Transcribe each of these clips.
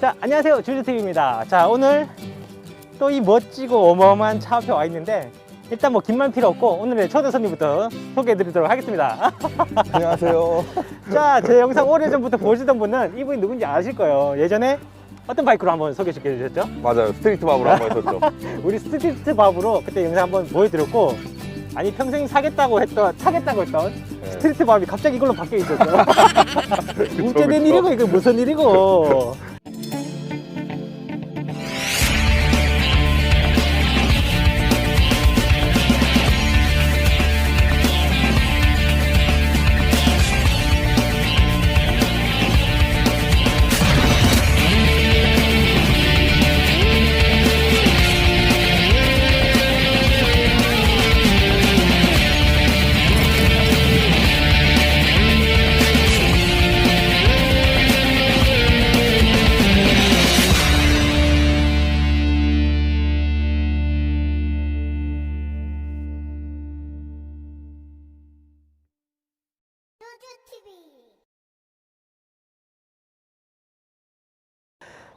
자, 안녕하세요. 주주TV입니다. 자, 오늘 또 이 멋지고 어마어마한 차 앞에 와 있는데 일단 뭐 긴말 필요 없고 오늘의 초대 손님부터 소개해 드리도록 하겠습니다. 안녕하세요. 자, 제 영상 오래전부터 보시던 분은 이분이 누군지 아실 거예요. 예전에 어떤 바이크로 한번 소개시켜 주셨죠? 맞아요. 스트리트 밥으로 한번 했었죠. 우리 스트리트 밥으로 그때 영상 한번 보여드렸고 아니 평생 사겠다고 했던 타겠다고 했던 네. 스트리트 밥이 갑자기 이걸로 바뀌어 있었어. 우째된 그쵸. 일이고 이거 무슨 일이고?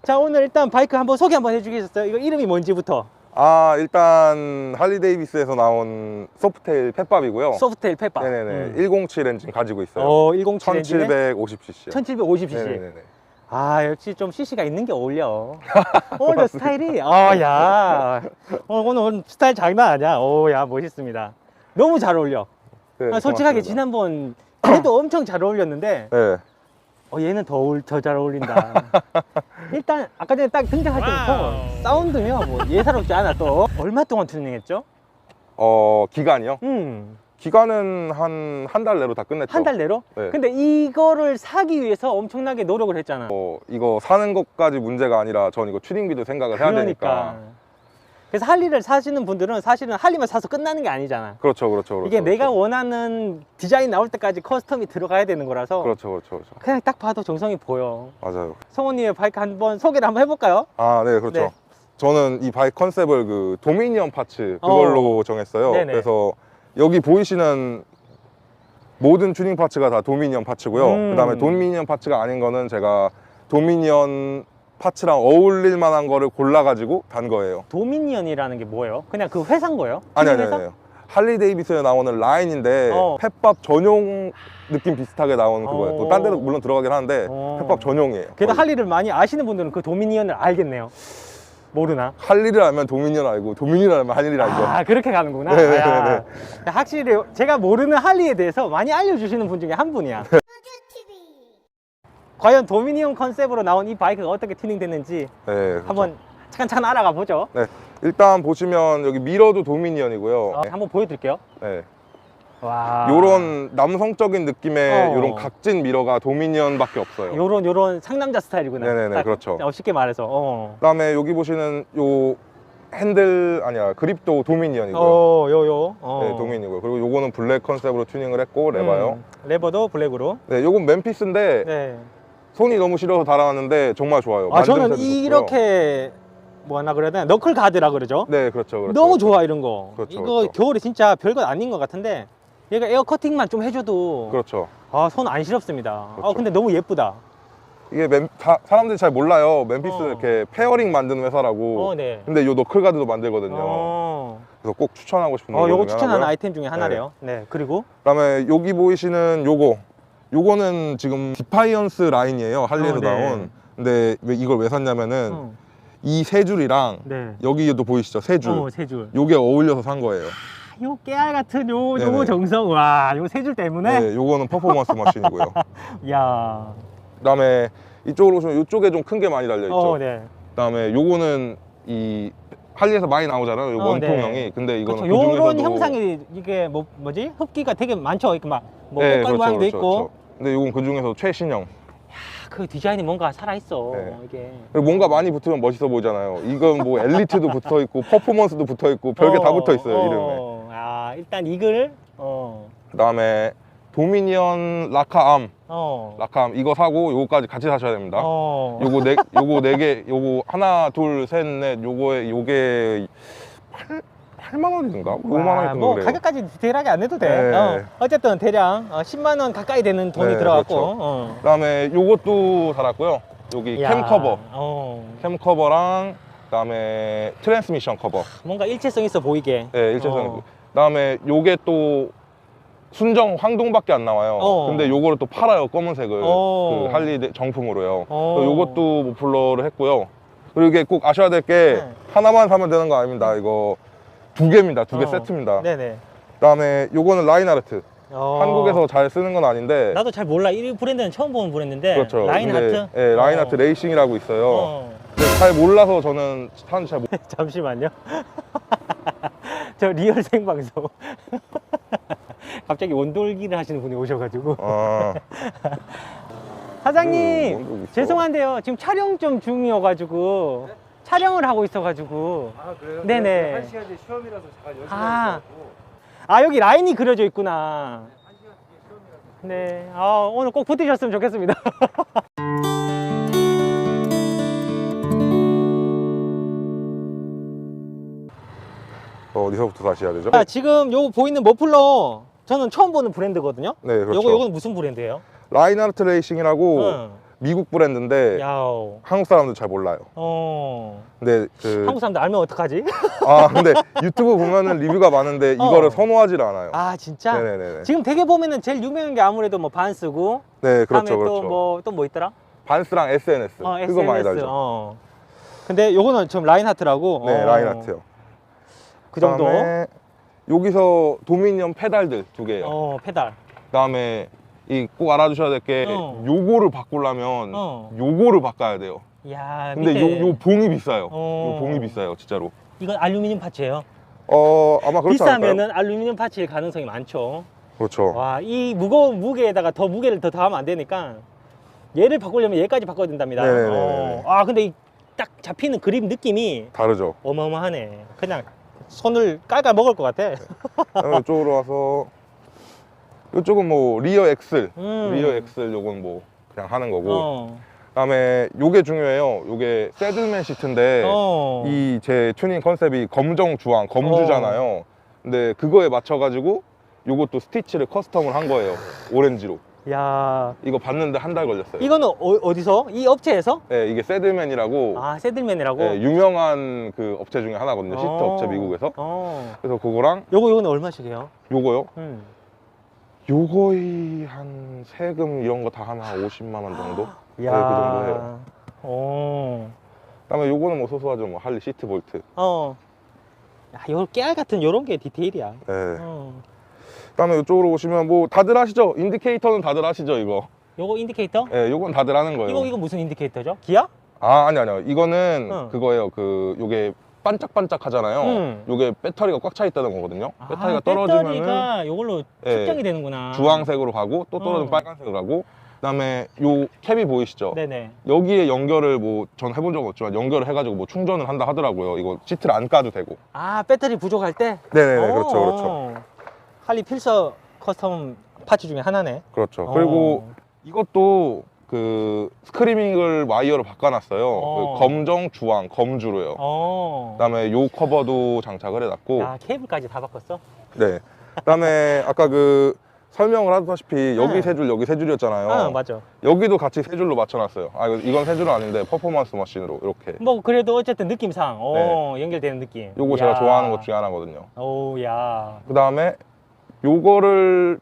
자 오늘 일단 바이크 한번 소개 한번 해주겠어요? 이거 이름이 뭔지부터 아 일단 할리 데이비스에서 나온 소프테일 펫밥이고요. 소프트테일 펫밥. 네네네. 음. 107 엔진 가지고 있어요. 어, 107 엔진에 1750cc. 1750cc. 네네네. 아 역시 좀 CC가 있는 게 어울려. 오늘 스타일이 아야 어, 오늘, 오늘 스타일 장난 아니야. 오야 멋있습니다. 너무 잘 어울려. 네, 아, 솔직하게 고맙습니다. 지난번 얘도 엄청 잘 어울렸는데 네. 어, 얘는 더잘 어울린다. 일단 아까 전에 딱 등장할 때부터 사운드며 뭐 예사롭지 않아 또 얼마 동안 튜닝했죠? 어 기간이요? 음. 기간은 한 한 달 내로 다 끝냈죠. 한 달 내로? 네. 근데 이거를 사기 위해서 엄청나게 노력을 했잖아. 어, 이거 사는 것까지 문제가 아니라 전 이거 튜닝비도 생각을 해야 되니까. 그래서 할리를 사시는 분들은 사실은 할리만 사서 끝나는 게 아니잖아. 그렇죠, 그렇죠, 그렇죠. 이게 내가 그렇죠. 원하는 디자인 나올 때까지 커스텀이 들어가야 되는 거라서 그렇죠, 그렇죠, 그렇죠. 그냥 딱 봐도 정성이 보여. 맞아요. 성원님의 바이크 한번 소개를 한번 해볼까요? 아, 네, 그렇죠. 네. 저는 이 바이크 컨셉을 그 도미니언 파츠 그걸로 정했어요. 네네. 그래서 여기 보이시는 모든 튜닝 파츠가 다 도미니언 파츠고요. 음. 그다음에 도미니언 파츠가 아닌 거는 제가 도미니언 파츠랑 어울릴 만한 거를 골라가지고 단 거예요. 도미니언이라는 게 뭐예요? 그냥 그 회사인 거예요? 아니, 아니, 회사? 아니. 할리 데이비스에 나오는 라인인데 어. 펫밥 전용 느낌 비슷하게 나오는 그거예요. 어. 또딴 데도 물론 들어가긴 하는데 어. 펫밥 전용이에요. 그래도 거의. 할리를 많이 아시는 분들은 그 도미니언을 알겠네요. 모르나? 할리를 알면 도미니언 알고 도미니언 알면 할리를 알죠. 아 그렇게 가는구나. 네, 네, 아, 네, 확실히 제가 모르는 할리에 대해서 많이 알려주시는 분 중에 한 분이야. 과연 도미니언 컨셉으로 나온 이 바이크가 어떻게 튜닝됐는지 네, 그렇죠. 한번 잠깐 알아가 보죠. 네, 일단 보시면 여기 미러도 도미니언이고요. 어, 한번 보여드릴게요. 네. 와. 요런 남성적인 느낌의 어. 요런 각진 미러가 도미니언밖에 없어요. 요런 요런 상남자 스타일이구나. 네네네, 딱, 그렇죠. 어, 쉽게 말해서. 어. 그다음에 여기 보시는 요 핸들 아니야 그립도 도미니언이고요. 어, 요요. 어. 네, 도미니언이고요. 그리고 요거는 블랙 컨셉으로 튜닝을 했고 레바요. 음, 레버도 블랙으로. 네, 요건 맨피스인데 네. 손이 너무 시려서 달아놨는데 정말 좋아요. 아 저는. 이렇게 뭐 하나 그래야 되나 너클 가드라 그러죠. 네, 그렇죠, 그렇죠. 너무 좋아 이런 거. 그렇죠, 이거 그렇죠. 겨울에 진짜 별것 아닌 것 같은데 얘가 에어 커팅만 좀 해줘도 그렇죠. 아 손 안 시렵습니다. 아 그렇죠. 근데 너무 예쁘다. 이게 맨, 사, 사람들이 잘 몰라요. 맨피스 어. 이렇게 페어링 만드는 회사라고. 어 네. 근데 요 너클 가드도 만들거든요. 어, 그래서 꼭 추천하고 싶은 거 어 요거 추천하는 하나고요. 아이템 중에 하나래요. 네. 그리고 그다음에 여기 보이시는 요거 요거는 지금 디파이언스 라인이에요 할리에서 어, 네. 나온 근데 왜 이걸 왜 샀냐면은 어, 이세 줄이랑 네. 여기도 보이시죠 세 줄 어, 세 줄. 요게 어울려서 산 거예요 요 깨알 같은 요, 요 네네. 정성. 와, 요 세 줄 때문에. 네 요거는 퍼포먼스 마신이고요 야. 그다음에 이쪽으로 오시면 이쪽에 좀 큰 게 많이 달려 있죠 어, 네. 그다음에 요거는 이 할리에서 많이 나오잖아요 요 어, 원통형이 네. 근데 이거는 그렇죠. 그 요런 형상이 이게 뭐 뭐지? 흡기가 되게 많죠. 이렇게 막뭐 네, 꽃갈 그렇죠, 모양도 그렇죠, 있고. 그렇죠. 근데 요건 그 중에서 최신형 그 디자인이 뭔가 살아 있어. 네. 이게. 그리고 뭔가 많이 붙으면 멋있어 보이잖아요. 이건 뭐 엘리트도 붙어 있고 퍼포먼스도 붙어 있고 별게 다 붙어 있어요 이름에. 아 일단 이글 어. 그 다음에 도미니언 라카암, 어. 라카암 이거 사고 요거까지 같이 사셔야 됩니다. 어. 요거 네 요거 네 개, 요거 하나, 둘, 셋, 넷, 요거에 요게 8 8만 원인가? 5만 와, 원인가 뭐 그래요. 가격까지 디테일하게 안 해도 돼. 네. 어. 어쨌든 대략 어, 10만 원 가까이 되는 돈이 네, 들어갔고. 그렇죠. 어. 그다음에 요것도 살았고요. 여기 야, 캠 커버, 어. 캠 커버랑 그다음에 트랜스미션 커버. 뭔가 일체성 있어 보이게. 네, 일체성. 어. 그다음에 요게 또 순정 황동밖에 안 나와요. 어. 근데 요거를 또 팔아요 검은색을 어. 그 할리 데- 정품으로요. 어. 그래서 요것도 모플러를 했고요. 그리고 이게 꼭 아셔야 될 게 네. 하나만 사면 되는 거 아닙니다. 이거 두 개입니다. 두 개 어. 세트입니다. 네네. 그다음에 요거는 라인하르트. 어. 한국에서 잘 쓰는 건 아닌데 나도 잘 몰라. 이 브랜드는 처음 보는 브랜드인데. 그렇죠. 라인 근데. 예, 라인하트 어. 레이싱이라고 있어요. 어. 근데 잘 몰라서 저는 사는지 잘 못. 잠시만요. 저 리얼 생방송. 갑자기 원돌기를 하시는 분이 오셔가지고. 아, 사장님, 음, 원돌기 있어. 죄송한데요. 지금 촬영 좀 중이어가지고. 촬영을 하고 있어가지고. 아 그래요? 네네. 네, 한 시간 뒤에 시험이라서 잠깐 연습을 아. 아, 여기 라인이 그려져 있구나. 한 시간 뒤에 시험이라서 네. 아, 오늘 꼭 붙으셨으면 좋겠습니다. 어, 어디서부터 다시 해야 되죠? 아, 지금 요거 보이는 머플러. 저는 처음 보는 브랜드거든요. 네, 그렇죠. 요거, 요거는 무슨 브랜드예요? 라인하르트 레이싱이라고 응. 미국 브랜드인데 야오. 한국 사람들 잘 몰라요. 어. 근데 그 한국 사람들 알면 어떡하지? 아 근데 유튜브 보면은 리뷰가 많은데 이거를 어. 선호하질 않아요. 아, 진짜? 네네네. 지금 되게 보면은 제일 유명한 게 아무래도 뭐 반스고 네, 그렇죠, 다음에 그렇죠. 또뭐 또 뭐 있더라? 반스랑 SNS 어, 그거 많이 달죠. 어. 근데 요거는 좀 라인 하트라고. 네, 어. 라인하트요. 그 정도. 여기서 도미니언 페달들 두 개예요. 어, 페달. 그다음에 이 꼭 알아두셔야 될 게 어. 요거를 바꾸려면 어. 요거를 바꿔야 돼요. 야, 근데 밑에 요, 요 봉이 비싸요. 어. 요 봉이 비싸요, 진짜로. 이건 알루미늄 파츠예요. 어, 아마 그렇지 않을까요? 비싸면은 알루미늄 파츠일 가능성이 많죠. 그렇죠. 와, 이 무거운 무게에다가 더 무게를 더 더하면 안 되니까 얘를 바꾸려면 얘까지 바꿔야 된답니다. 네네네네. 어. 아, 근데 이 딱 잡히는 그립 느낌이 다르죠. 어마어마하네. 그냥 손을 깔깔 먹을 것 같아. 그다음에 이쪽으로 와서 이쪽은 뭐 리어 엑셀, 음. 리어 엑셀 요건 뭐 그냥 하는 거고. 어. 그다음에 요게 중요해요. 요게 새들맨 시트인데 어. 이 제 튜닝 컨셉이 검정 주황 검주잖아요. 근데 그거에 맞춰 가지고 요것도 스티치를 커스텀을 한 거예요. 오렌지로. 야, 이거 봤는데 한 달 걸렸어요. 이거는 어, 디서이 업체에서? 네, 이게 새들맨이라고 아, 새들맨이라고? 네, 유명한 그 업체 중에 하나거든요. 시트 어. 업체 미국에서. 어. 그래서 그거랑 요거 요거는 얼마씩이에요? 요거요. 음. 요거의 한 세금 이런 거 다 하면 한 50만 원 정도? 네, 그 정도 해요. 어. 그다음에 요거는 뭐 소소하죠. 뭐 할리 시트 볼트. 어. 야, 요 깨알 같은 요런 게 디테일이야. 네. 어. 그다음에 이쪽으로 오시면 뭐 다들 아시죠? 인디케이터는 다들 아시죠, 이거. 요거 인디케이터? 예, 요건 다들 하는 거예요. 이거 이거 무슨 인디케이터죠? 기아? 아, 아니 아니요. 이거는 어. 그거예요. 그 요게 반짝반짝 하잖아요. 음. 요게 배터리가 꽉 차 있다는 거거든요. 아, 배터리가 떨어지면은 배터리가 요걸로 예, 측정이 되는구나. 주황색으로 가고 또 떨어지면 어. 빨간색으로 가고 그다음에 요 캡이 보이시죠? 네네. 여기에 연결을 뭐 전 해본 적은 없지만 연결을 해가지고 뭐 충전을 한다 하더라고요. 이거 시트를 안 까도 되고. 아, 배터리 부족할 때? 네네네 어. 그렇죠 그렇죠 할리 필서 커스텀 파츠 중에 하나네. 그렇죠. 어. 그리고 이것도 그 스크리밍을 와이어로 바꿔놨어요. 어. 그 검정 주황 검주로요. 어. 그다음에 요 커버도 장착을 해놨고. 야, 케이블까지 다 바꿨어? 네. 그다음에 아까 그 설명을 하다시피 여기 응. 세 줄 여기 세 줄이었잖아요. 아, 맞아. 여기도 같이 세 줄로 맞춰놨어요. 아 이거- 이건 세 줄은 아닌데 퍼포먼스 머신으로 이렇게. 뭐 그래도 어쨌든 느낌상 어, 연결되는 느낌. 네. 요거 제가 야. 좋아하는 것 중에 하나거든요. 오, 야. 그다음에 요거를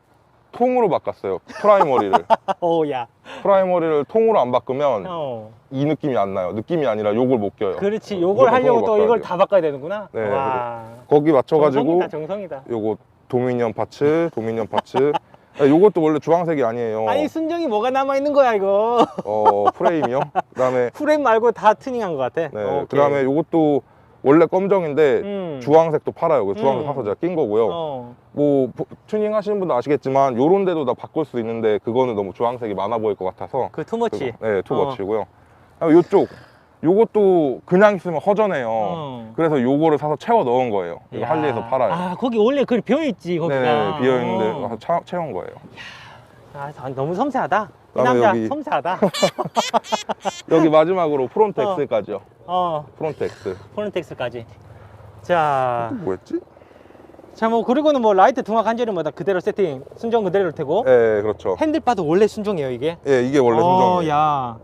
통으로 바꿨어요. 프라이머리를. 오, 야. 프라이머리를 통으로 안 바꾸면 어. 이 느낌이 안 나요. 느낌이 아니라 요걸 못 껴요. 그렇지. 어, 요걸 무조건 하려고 또 이걸 돼요. 다 바꿔야 되는구나. 네, 와. 거기 맞춰가지고 정성이다, 정성이다. 요거 도미니언 파츠, 도미니언 파츠. 네, 요것도 원래 주황색이 아니에요. 아니, 순정이 뭐가 남아있는 거야, 이거. 어, 프레임이요. 그다음에 프레임 말고 다 튜닝한 것 같아. 네, 오케이. 그다음에 요것도 원래 검정인데 음. 주황색도 팔아요. 그 주황색 음. 사서 제가 낀 거고요. 어. 뭐 보- 튜닝 하시는 분도 아시겠지만 요런 데도 다 바꿀 수 있는데 그거는 너무 주황색이 많아 보일 것 같아서 그 투머치. 그거- 네, 어. 투머치고요. 아, 요쪽 요것도 그냥 있으면 허전해요. 어. 그래서 요거를 사서 채워 넣은 거예요. 이거 야. 할리에서 팔아요. 아, 거기 원래 그 비어 있지, 거기가. 네, 비어 있는데 어. 채운 거예요. 아, 아, 너무 섬세하다. 이 그다음에 남자 여기- 섬세하다. 여기 마지막으로 프론트 어. 어, 프론트 X. 포렌텍스까지. 자, 뭐였지? 자, 뭐, 그리고는 뭐, 라이트 등화 간절은 뭐, 다 그대로 세팅, 순정 그대로 테고. 네, 그렇죠. 핸들바도 원래 순정이에요, 이게. 예, 이게 원래 어, 순정이에요. 야.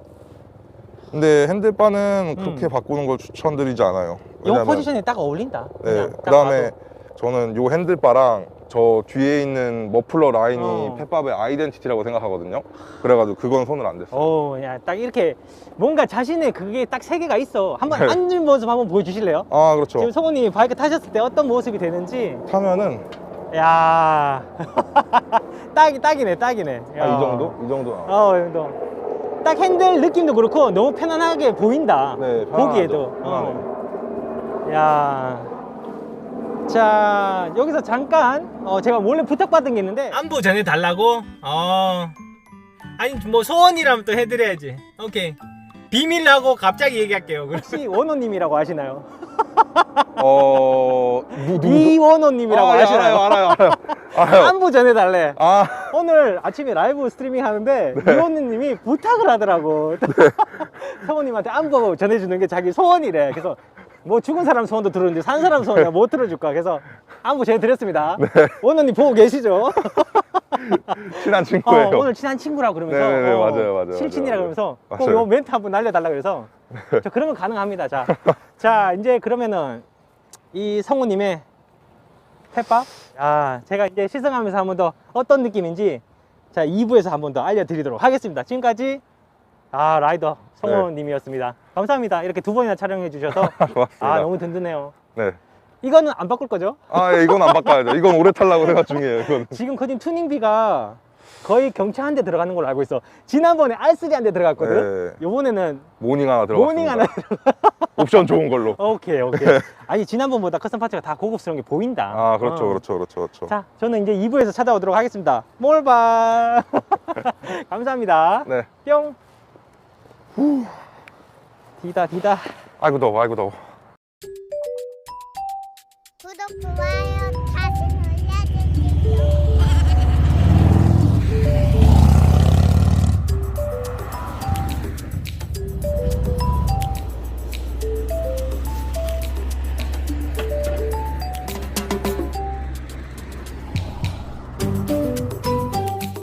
근데 핸들바는 음. 그렇게 바꾸는 걸 추천드리지 않아요. 이 왜냐면- 포지션에 딱 어울린다. 네. 그냥 딱 그다음에 봐도. 저는 요 핸들바랑 저 뒤에 있는 머플러 라인이 어. 펫밥의 아이덴티티라고 생각하거든요. 그래가지고 그건 손을 안 댔어요. 오, 야, 딱 이렇게 뭔가 자신의 그게 딱 세 개가 있어. 한번 네. 앉은 모습 한번 보여주실래요? 아 그렇죠. 지금 성우님이 바이크 타셨을 때 어떤 모습이 되는지. 타면은 야, 딱이 딱이네, 딱이네. 아, 야. 이 정도? 이 정도 나와요. 어, 이 정도. 딱 핸들 느낌도 그렇고 너무 편안하게 보인다. 네. 보기에도. 어. 야. 자, 여기서 잠깐 어, 제가 원래 부탁받은 게 있는데 안부 전해 달라고? 어. 아니 뭐 소원이라면 또 해드려야지. 오케이. 비밀하고 갑자기 얘기할게요. 혹시 원호님이라고 아시나요? 어 누, 누구죠? 이원호님이라고 아, 예, 아시나요? 알아요, 알아요, 알아요. 안부 전해달래. 아 오늘 아침에 라이브 스트리밍 하는데 네. 이원우님이 부탁을 하더라고. 성우님한테 안부 전해주는 게 자기 소원이래. 그래서 뭐 죽은 사람 소원도 들었는데 산 사람 소원 내가 못 들어줄까. 그래서 안부 전해드렸습니다. 네. 원우님 보고 계시죠? 친한 어, 친구예요. 오늘 친한 친구라고 그러면서 네네네, 어, 맞아요, 맞아요, 실친이라 그러면서 꼭 맞아요. 네. 요 멘트 한번 날려달라 그래서 저 그러면 가능합니다. 자, 자 이제 그러면은 이 성우님의 펫밥 아 제가 이제 시승하면서 한 번 더 어떤 느낌인지 자 2부에서 한 번 더 알려드리도록 하겠습니다. 지금까지 아 라이더 성우님이었습니다. 감사합니다. 이렇게 두 번이나 촬영해 주셔서 고맙습니다. 아 너무 든든해요. 네. 이거는 안 바꿀 거죠? 아 예, 이건 안 바꿔야죠. 이건 오래 타려고 생각 중이에요. 이건. 지금 커진 튜닝비가 거의 경차 한 대 들어가는 걸로 알고 있어. 지난번에 R3 한 대 들어갔거든. 네. 요번에는 모닝 하나 들어갔습니다. 모닝 하나. 옵션 좋은 걸로. 오케이 오케이. 아니 지난번보다 커스텀 파츠가 다 고급스러운 게 보인다. 아 그렇죠, 어. 그렇죠, 그렇죠, 그렇죠. 자, 저는 이제 2부에서 찾아오도록 하겠습니다. 몰바. 감사합니다. 네. 뿅. 후. 디다 디다 아이고 더워 아이고 더워 구독 좋아요